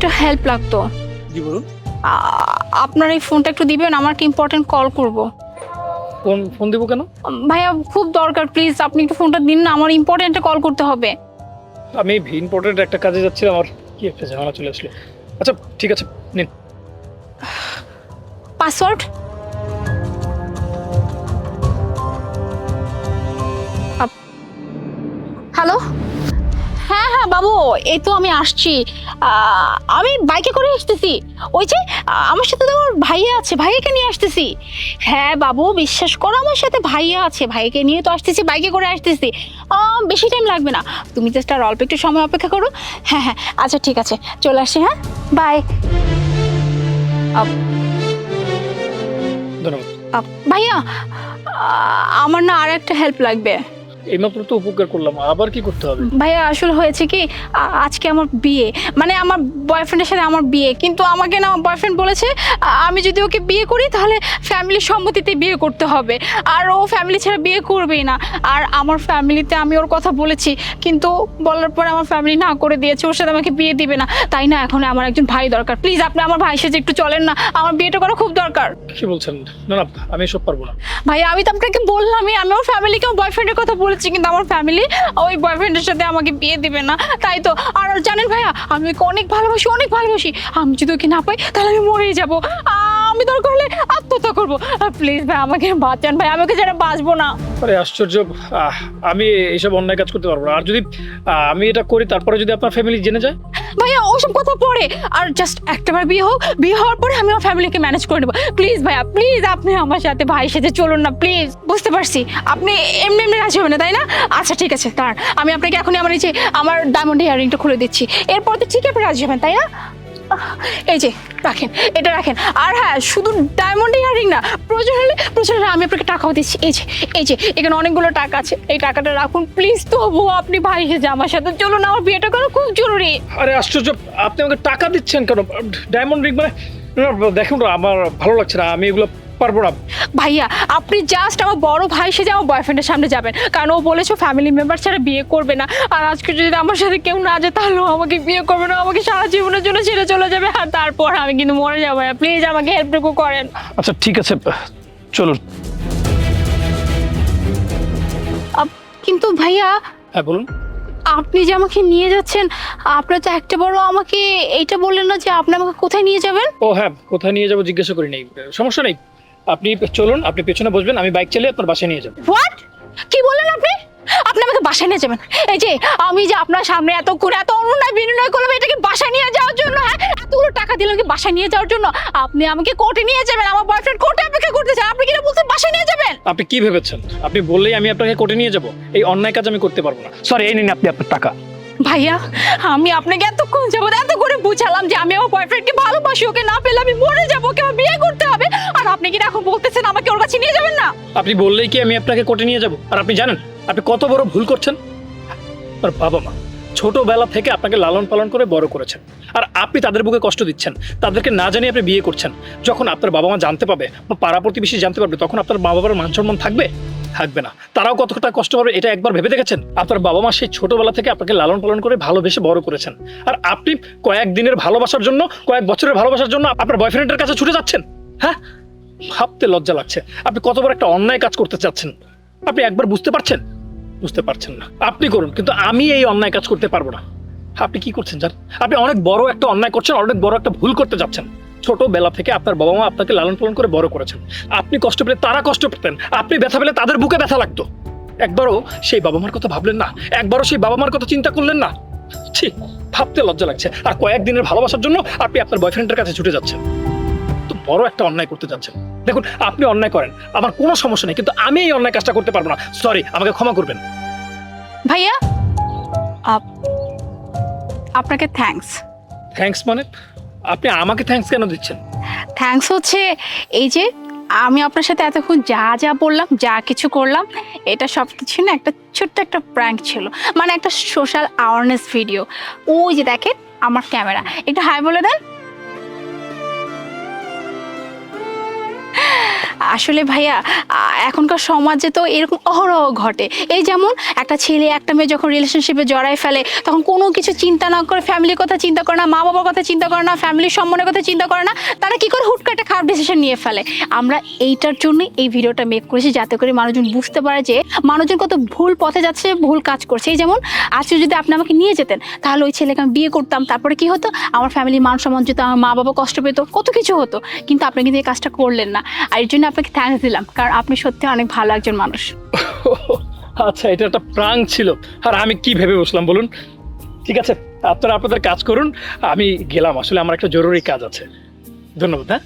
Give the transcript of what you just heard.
একটু হেল্প লাগতো। জি বলুন। আ- আপনার এই ফোনটা একটু দিবেন আমার একটা ইম্পর্টেন্ট কল করব। ফোন ফোন দেবো কেন? ভাইয়া খুব দরকার প্লিজ আপনি একটু ফোনটা দিন না আমার ইম্পর্টেন্ট কল করতে হবে। আমি ভি ইম্পর্টেন্ট একটা কাজে যাচ্ছিলাম আমার কি একটা ঝামেলা চলে আসলো। আচ্ছা ঠিক আছে নিন। পাসওয়ার্ড হ্যালো হ্যাঁ হ্যাঁ বাবু এই তো আমি আসছি। আমি বাইকে করে আসতেছি। ওই যে আমার সাথে তো আমার ভাইয়া আছে ভাইয়াকে নিয়ে আসতেছি। হ্যাঁ বাবু বিশ্বাস করো আমার সাথে ভাইয়া আছে ভাইকে নিয়ে তো আসতেছি বাইকে করে আসতেছি। বেশি টাইম লাগবে না। তুমি জাস্ট আর অল্প একটু সময় অপেক্ষা করো। হ্যাঁ হ্যাঁ আচ্ছা ঠিক আছে চলে আসছি হ্যাঁ? বাই ধন্যবাদ। ভাইয়া আমার না আর একটা হেল্প লাগবে। এইমাত্র তো উপকার করলাম আবার কি করতে হবে? ভাইয়া আসলে হয়েছে কি আ- আজকে আমার বিয়ে। মানে আমার বয়ফ্রেন্ডের সাথে আমার বিয়ে কিন্তু আমাকে না আমার বয়ফ্রেন্ড বলেছে আ- আমি যদি ওকে বিয়ে করি তাহলে ফ্যামিলির সম্মতিতে বিয়ে করতে হবে। আর ও ফ্যামিলি ছাড়া বিয়ে করবেই না। আর আমার ফ্যামিলিতে আমি ওর কথা বলেছি কিন্তু বলার পরে আমার ফ্যামিলি না করে দিয়েছে ওর সাথে আমাকে বিয়ে দিবে না। তাই না এখন আমার একজন ভাই দরকার। প্লিজ আপনি আমার ভাই সাথে একটু চলেন না। আমার বিয়েটা করা খুব দরকার। কি বলছেন? না না আমি এসব পারব না। ভাই আমি তো আপনাকে বললামই আমি আমার ফ্যামিলিকে আমার বয়ফ্রেন্ডের কথা বলেছি কিন্তু আমার ফ্যামিলি ওই বয়ফ্রেন্ডের সাথে আমাকে বিয়ে দিবে না। তাই তো, আর জানেন ভাইয়া, আমি ওকে অনেক ভালোবাসি অনেক ভালোবাসি। আমি যদি ওকে না পাই, তাহলে আমি মরেই যাব। আমি করব? প্লিজ ভাই আমাকে বাঁচান ভাই আমি ওকে যারা বাঁচবো না। আরে আশ্চর্য আহ, আমি এইসব অন্যায় কাজ করতে পারব না। আর যদি আহ, আমি এটা করি তারপরে যদি আপনার ফ্যামিলি জেনে যায়? ভাইয়া ওসব কথা পরে। আর জাস্ট একটাবার বিয়ে হোক বিয়ে হওয়ার পরে আমি আমার ফ্যামিলিকে ম্যানেজ করে নেব। প্লিজ ভাইয়া প্লিজ আপনি আমার সাথে ভাই সাথে চলুন না প্লিজ বুঝতে পারছি। আপনি এমনি এমনি রাজি হবেন না তাই না? আচ্ছা ঠিক আছে তার আমি আপনাকে এখনই আমার এই যে আমার ডায়মন্ড ইয়ারিংটা খুলে দিচ্ছি। এরপর তো ঠিক আপনি রাজি হবেন তাই না? আহ, এই যে রাখেন, এটা রাখেন। আর হ্যাঁ শুধু ডায়মন্ড ইয়ারিং না, প্রয়োজন হলে প্রয়োজন হলে আমি আপনাকে টাকাও দিচ্ছি। এই যে এই যে, এখানে অনেকগুলো টাকা আছে। এই টাকাটা রাখুন প্লিজ তবু আপনি ভাই সেজে আমার সাথে, চলুন আমার বিয়েটা করা খুব জরুরি। আরে আশ্চর্য, আপনি আমাকে টাকা দিচ্ছেন কেন? ডায়মন্ড রিং মানে দেখুন, আমার ভালো লাগছে না। আমি এগুলো পারব না। ভাইয়া আপনি জাস্ট আমার বড় ভাই সেজে আমার বয়ফ্রেন্ডের সামনে যাবেন। কারণ ও বলেছে ফ্যামিলি মেম্বার ছাড়া বিয়ে করবে না। আর আজকে যদি আমার সাথে কেউ না যায় তাহলে ও আমাকে বিয়ে করবে না। আমাকে সারা জীবনের জন্য ছেড়ে চলে যাবে। আর তারপর আমি কিন্তু মরে যাব প্লিজ আমাকে হেল্পটুকু করেন। আচ্ছা ঠিক আছে। চলুন। কিন্তু ভাইয়া হ্যাঁ বলুন। আপনি যে আমাকে নিয়ে যাচ্ছেন আপনার তো একটা বড় আমাকে এইটা বললেন না যে আপনি আমাকে কোথায় নিয়ে যাবেন? ও হ্যাঁ কোথায় নিয়ে যাব জিজ্ঞাসা করি নেই সমস্যা নেই। আপনি চলুন আপনি পেছনে বসবেন আমি বাইক চালিয়ে আপনার বাসায় নিয়ে যাব। হোয়াট কি বললেন আপনি? আপনি আমাকে বাসায় নিয়ে যাবেন। এই যে আমি যে আপনার সামনে এত করে এত অনুনয় বিনয় করলাম এটাকে বাসায় নিয়ে যাওয়ার জন্য? হ্যাঁ এতগুলো টাকা দিলাম কি বাসায় নিয়ে যাওয়ার জন্য? আপনি আমাকে কোর্টে নিয়ে যাবেন আমার বয়ফ্রেন্ড কোর্টে অপেক্ষা করতেছে আপনি কিনা বলছেন বাসায় নিয়ে যাবেন? আপনি কি ভেবেছেন? আপনি বললেই আমি আপনাকে কোর্টে নিয়ে যাব। এই অন্যায় কাজ আমি করতে পারব না। সরি এই নিন আপনি আপনার টাকা। ভাইয়া, আমি আপনাকে এতক্ষণ যাবত এত করে বুঝালাম যে আমি আমার বয়ফ্রেন্ডকে ভালোবাসি, ওকে না পেলে আমি মরে যাব, ওকে আমার বিয়ে করতে হবে। আর আপনি কি এখন বলতেছেন আমাকে ওর কাছে নিয়ে যাবেন না? আপনি বললেই কি আমি আপনাকে কোর্টে নিয়ে যাব? আর আপনি জানেন, আপনি কত বড় ভুল করছেন? আর বাবা মা, ছোটবেলা থেকে আপনাকে লালন পালন করে বড় করেছেন। আর আপনি তাদের বুকে কষ্ট দিচ্ছেন, তাদেরকে না জানিয়ে আপনি বিয়ে করছেন। যখন আপনার বাবা মা জানতে পাবে, বা পাড়া প্রতিবেশী জানতে পারবে, তখন আপনার মা বাবার মান সম্মান থাকবে? থাকবে না। তারাও কতটা কষ্ট পাবে এটা একবার ভেবে দেখেছেন? আপনার বাবা মা সেই ছোটবেলা থেকে আপনাকে লালন পালন করে ভালোবেসে বড় করেছেন। আর আপনি কয়েকদিনের ভালোবাসার জন্য, কয়েক বছরের ভালোবাসার জন্য আপনার বয়ফ্রেন্ডের কাছে ছুটে যাচ্ছেন? হ্যাঁ? ভাবতে লজ্জা লাগছে। আপনি কত বড় একটা অন্যায় কাজ করতে চাচ্ছেন? আপনি একবার বুঝতে পারছেন? বুঝতে পারছেন না। আপনি করুন, কিন্তু আমি এই অন্যায় কাজ করতে পারব না। আপনি কি করছেন জান আপনি অনেক বড় একটা অন্যায় করছেন, অনেক বড় একটা ভুল করতে যাচ্ছেন। ছোটবেলা থেকে আপনার বাবা মা আপনাকে লালন পালন করে বড় করেছেন। আপনি কষ্ট পেলে তারা কষ্ট পেতেন। আপনি ব্যথা পেলে তাদের বুকে ব্যথা লাগতো। একবারও সেই বাবা মার কথা ভাবলেন না। একবারও সেই বাবা মার কথা চিন্তা করলেন না। ঠিক ভাবতে লজ্জা লাগছে। আর কয়েকদিনের ভালোবাসার জন্য আপনি আপনার বয়ফ্রেন্ডের কাছে ছুটে যাচ্ছেন। তো বড় একটা অন্যায় করতে যাচ্ছেন। দেখুন আপনি অন্যায় করেন। আমার কোনো সমস্যা নেই কিন্তু আমি এই অন্যায় কাজটা করতে পারব না। সরি আমাকে ক্ষমা করবেন। ভাইয়া আপ- আপনাকে থ্যাঙ্কস থ্যাঙ্কস মানে? আপনি আমাকে থ্যাঙ্কস কেন দিচ্ছেন? থ্যাঙ্কস হচ্ছে এই যে আমি আপনার সাথে এতক্ষণ যা যা বললাম, যা কিছু করলাম, এটা সব কিছু না একটা ছোট্ট একটা প্র্যাঙ্ক ছিল। মানে একটা সোশ্যাল অ্যাওয়ারনেস ভিডিও ওই যে দেখেন আমার ক্যামেরা একটু হাই বলে দেন। আসলে ভাইয়া এখনকার সমাজে তো এরকম অহরহ ঘটে। এই যেমন একটা ছেলে, একটা মেয়ে যখন রিলেশনশিপে জড়ায় ফেলে, তখন কোনো কিছু চিন্তা না করে ফ্যামিলির কথা চিন্তা করে না মা বাবার কথা চিন্তা করে না ফ্যামিলির সম্মানের কথা চিন্তা করে না, তারা কি করে হুট করে একটা খারাপ ডিসিশন নিয়ে ফেলে? আমরা এইটার জন্যই এই ভিডিওটা মেক করেছি যাতে করে মানুষজন বুঝতে পারে যে, মানুষজন কত ভুল পথে যাচ্ছে, ভুল কাজ করছে। এই যেমন, আজকে যদি আপনি আমাকে নিয়ে যেতেন, তাহলে ওই ছেলেকে আমি বিয়ে করতাম, তারপরে কি হতো? আমার ফ্যামিলির মান সম্মান যেত, আমার মা বাবা কষ্ট পেতো, কত কিছু হতো। কিন্তু আপনি কিন্তু এই কাজটা করলেন না। আর এর জন্য আপনাকে থ্যাঙ্কস দিলাম, কারণ আপনি সত্যি অনেক ভালো একজন মানুষ। আচ্ছা এটা একটা প্রাং ছিল। আর আমি কি ভেবে বসলাম বলুন? ঠিক আছে, আপনারা আপনাদের কাজ করুন, আমি গেলাম। আসলে আমার একটা জরুরি কাজ আছে। ধন্যবাদ হ্যাঁ?